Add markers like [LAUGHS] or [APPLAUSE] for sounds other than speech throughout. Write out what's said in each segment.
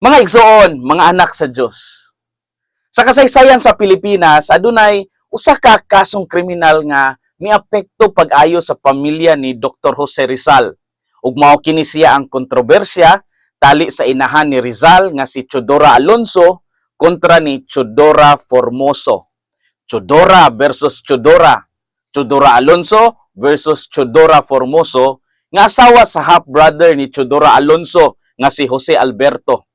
Mga igsoon, mga anak sa Dios. Sa kasaysayan sa Pilipinas, adunay usa ka kasong kriminal nga miapekto pag-ayo sa pamilya ni Dr. Jose Rizal. Ug mao kini siya ang kontrobersya tali sa inahan ni Rizal nga si Chodora Alonso kontra ni Chodora Formoso. Chodora versus Chodora. Chodora Alonso versus Chodora Formoso nga asawa sa half-brother ni Chodora Alonso nga si Jose Alberto.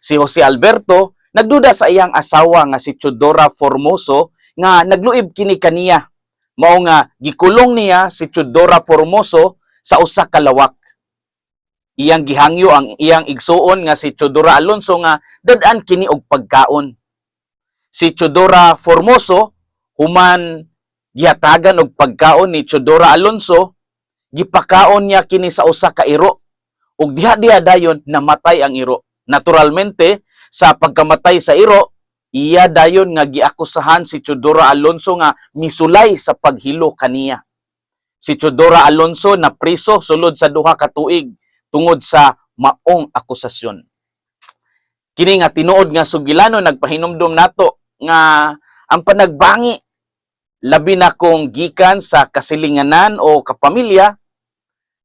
Si Jose Alberto nagduda sa iyang asawa nga si Chodora Formoso nga nagluib kini kaniya. Mao nga gikulong niya si Chodora Formoso sa usa ka lawak. Iyang gihangyo ang iyang igsuon nga si Chodora Alonso nga dad-an kini og pagkaon. Si Chodora Formoso human gihatagan og pagkaon ni Chodora Alonso, gipakaon niya kini sa usa ka iro ug diha-diha dayon namatay ang iro. Naturalmente, sa pagkamatay sa iro, iya dayon nga giakusahan si Chodora Alonso nga misulay sa paghilo kaniya. Si Chodora Alonso na priso sulod sa duha ka tuig tungod sa maong akusasyon. Kini nga tinuod nga sugilano nagpahinumdom nato nga ang panagbangi labi na kong gikan sa kasilinganan o kapamilya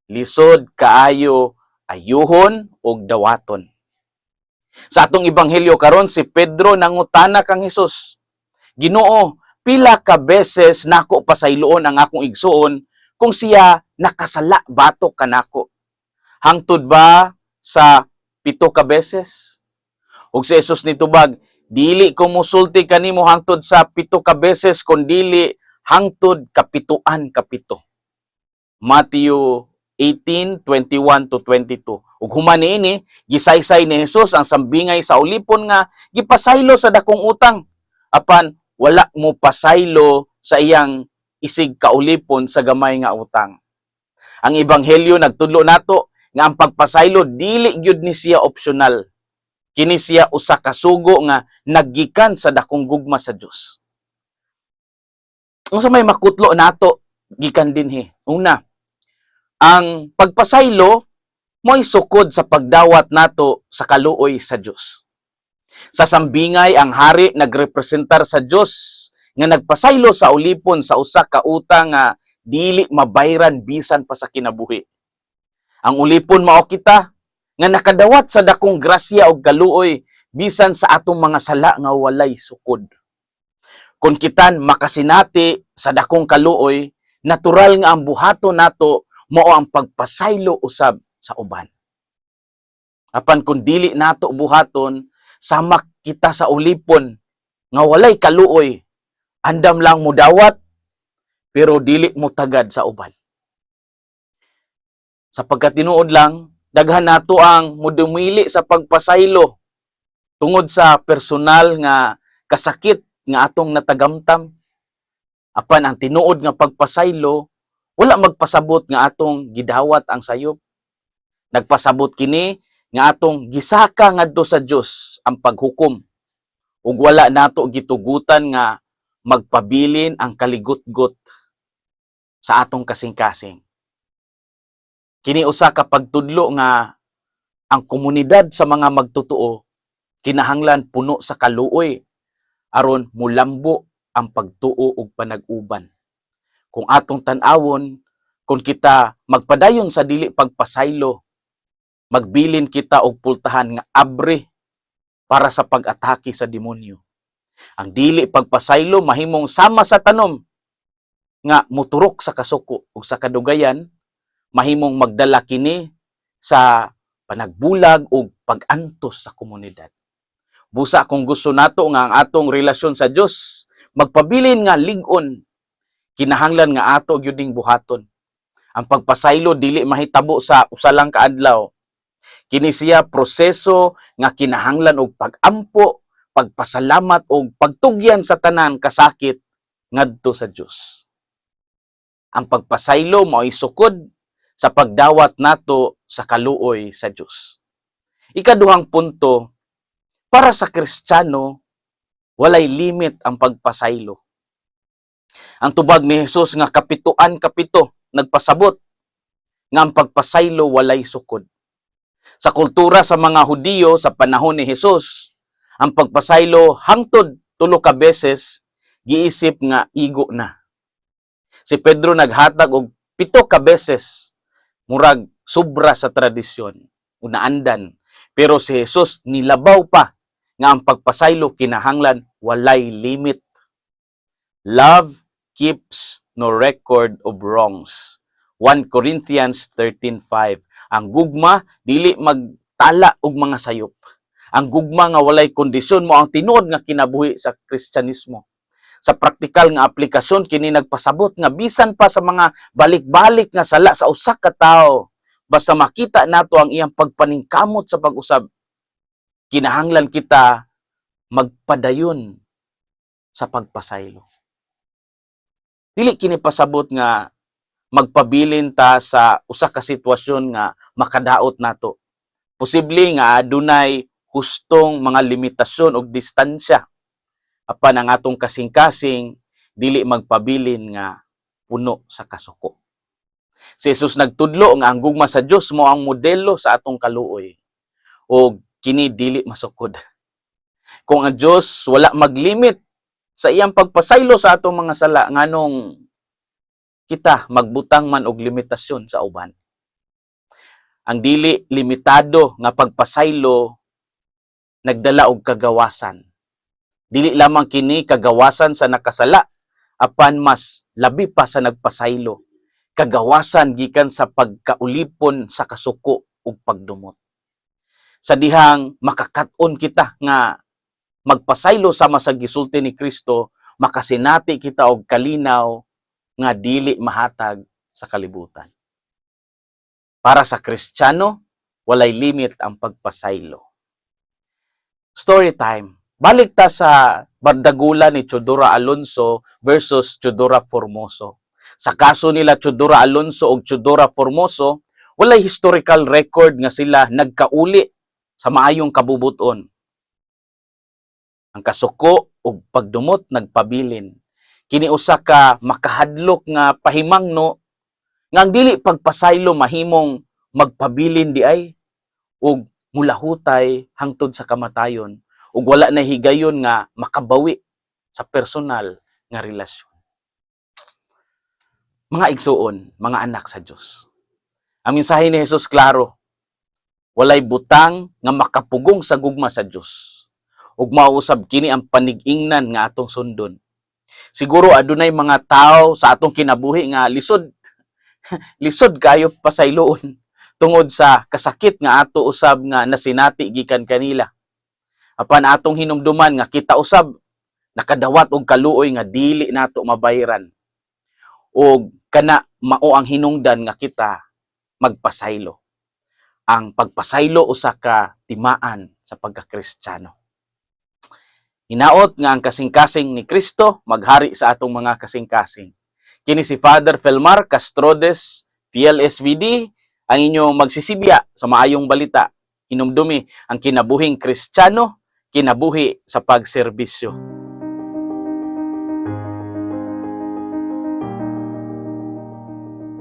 lisod kaayo ayuhon og dawaton. Sa atong ebanghelyo karon si Pedro nangutana kang Hesus. Ginoo, pila ka beses nako pasayloon ang akong igsuon kung siya nakasala batok kanako. Hangtod ba sa pito ka beses? Ug si Jesus nitubag, dili ko musulti kanimo hangtod sa pito ka beses kun dili hangtod kapituan kapito. Matthew 18:21 to 22. Ug human niini, gisaysay ni Jesus ang sambingay sa ulipon nga gipasaylo sa dakong utang. Apan wala mo pasaylo sa iyang isig kaulipon sa gamay nga utang. Ang ebanghelyo nagtudlo nato nga ang pagpasaylo dili gyud ni siya optional. Kini siya usa ka sugo nga naggikan sa dakong gugma sa Dios. Unsa may makutlo nato gikan dinhi. Una, ang pagpasaylo mo'y sukod sa pagdawat nato sa kaluoy sa Dios. Sa sambingay ang hari nagrepresentar sa Dios nga nagpasaylo sa ulipon sa usa ka utang nga dili mabayran bisan pa sa kinabuhi. Ang ulipon mao kita nga nakadawat sa dakong grasya ug kaluoy bisan sa atong mga sala nga walay sukod. Kung kitan makasinati sa dakong kaluoy, natural nga ang buhato nato mao ang pagpasaylo usab sa uban. Apan kung dili nato buhaton, sama kita sa ulipon nga walay kaluoy, andam lang mo dawat pero dili mo tagad sa uban. Sapagkat tinuod lang, daghan nato ang mudumili sa pagpasaylo tungod sa personal nga kasakit nga atong natagamtam. Apan ang tinuod nga pagpasaylo, wala magpasabot nga atong gidawat ang sayop. Nagpasabot kini nga atong gisaka ngadto sa Dios ang paghukom. Ug wala nato gitugutan nga magpabilin ang kaligot-got sa atong kasing-kasing. Kini usa ka pagtudlo nga ang komunidad sa mga magtutuo kinahanglan puno sa kaluoy aron mulambo ang pagtuo ug panag-uban. Kung atong tan-awon, kung kita magpadayon sa dili pagpasaylo, magbilin kita og pultahan nga abre para sa pag-atake sa demonyo. Ang dili pagpasaylo mahimong sama sa tanom nga muturok sa kasuko ug sa kadugayan mahimong magdala kini sa panagbulag ug pag-antos sa komunidad. Busa kung gusto nato nga ang atong relasyon sa Dios magpabilin nga ligon kinahanglan nga ato gyuding buhaton. Ang pagpasaylo dili mahitabo sa usa lang ka adlaw. Kini siya proseso nga kinahanglan og pag-ampo, pagpasalamat og pagtugyan sa tanan kasakit ngadto sa Dios. Ang pagpasaylo mao'y sukod sa pagdawat nato sa kaluoy sa Dios. Ikaduhang punto, para sa Kristiyano, walay limit ang pagpasaylo. Ang tubag ni Jesus nga kapituan kapito nagpasabot nga ang pagpasaylo walay sukod. Sa kultura sa mga Hudiyo sa panahon ni Jesus, ang pagpasaylo hangtod tulo ka beses giisip nga igo na. Si Pedro naghatag og pito ka beses murag sobra sa tradisyon unaandan pero si Jesus nilabaw pa nga ang pagpasaylo kinahanglan walay limit. Love keeps no record of wrongs. 1 Corinthians 13:5. Ang gugma dili magtala og mga sayop. Ang gugma nga walay kondisyon mo ang tinuod nga kinabuhi sa Kristyanismo. Sa praktikal nga aplikasyon kini nagpasabot nga bisan pa sa mga balik-balik nga sala sa usa ka tawo basta makita nato ang iyang pagpaningkamot sa pag-usab kinahanglan kita magpadayon sa pagpasaylo. Dili kini pasabot nga magpabilin ta sa usa ka sitwasyon nga makadaot nato. Posible nga adunay hustong mga limitasyon o distansya apan ang atong kasing-kasing dili magpabilin nga puno sa kasuko. Si Jesus nagtudlo nga ang gugma sa Dios mo ang modelo sa atong kaluoy o kini dili masukod. Kung ang Dios wala maglimit sa iyang pagpasaylo sa atong mga sala nganong kita magbutang man og limitasyon sa uban. Ang dili limitado nga pagpasaylo nagdala og kagawasan. Dili lamang kini kagawasan sa nakasala apan mas labi pa sa nagpasaylo. Kagawasan gikan sa pagkaulipon sa kasuko ug pagdumot. Sa dihang makakaton kita nga magpasaylo sama sa gisulti ni Kristo, makasinati kita og kalinaw nga dili mahatag sa kalibutan. Para sa Kristiyano, walay limit ang pagpasaylo. Story time. Balik ta sa bardagula ni Chodora Alonso versus Chodora Formoso. Sa kaso nila Chodora Alonso ug Chodora Formoso, walay historical record nga sila nagkauli sa maayong kabubuton. Ang kasuko ug pagdumot nagpabilin. Kini usa ka makahadlok nga pahimangno nga ang dili pagpasaylo mahimong magpabilin di ay ug mulahutay hangtod sa kamatayon ug wala na higayon nga makabawi sa personal nga relasyon. Mga igsuon, mga anak sa Dios. Ang mensahe ni Jesus klaro. Walay butang nga makapugong sa gugma sa Dios. Ug mausab kini ang panig-ingnan nga atong sundon. Siguro adunay mga tao sa atong kinabuhi nga lisod [LAUGHS] lisod kayo pasayloon tungod sa kasakit nga ato usab nga nasinati gikan kanila. Apan atong hinumduman nga kita usab nakadawat og kaluoy nga dili nato mabayran. Og kana mao ang hinungdan nga kita magpasaylo. Ang pagpasaylo usa ka timaan sa pagkakristyano Hinaot nga ang kasing-kasing ni Kristo maghari sa atong mga kasing-kasing. Kini si Father Felmar Castrodes, PLSVD, ang inyong magsisibya sa maayong balita. Hinumdumi ang kinabuhing Kristiyano, kinabuhi sa pagserbisyo.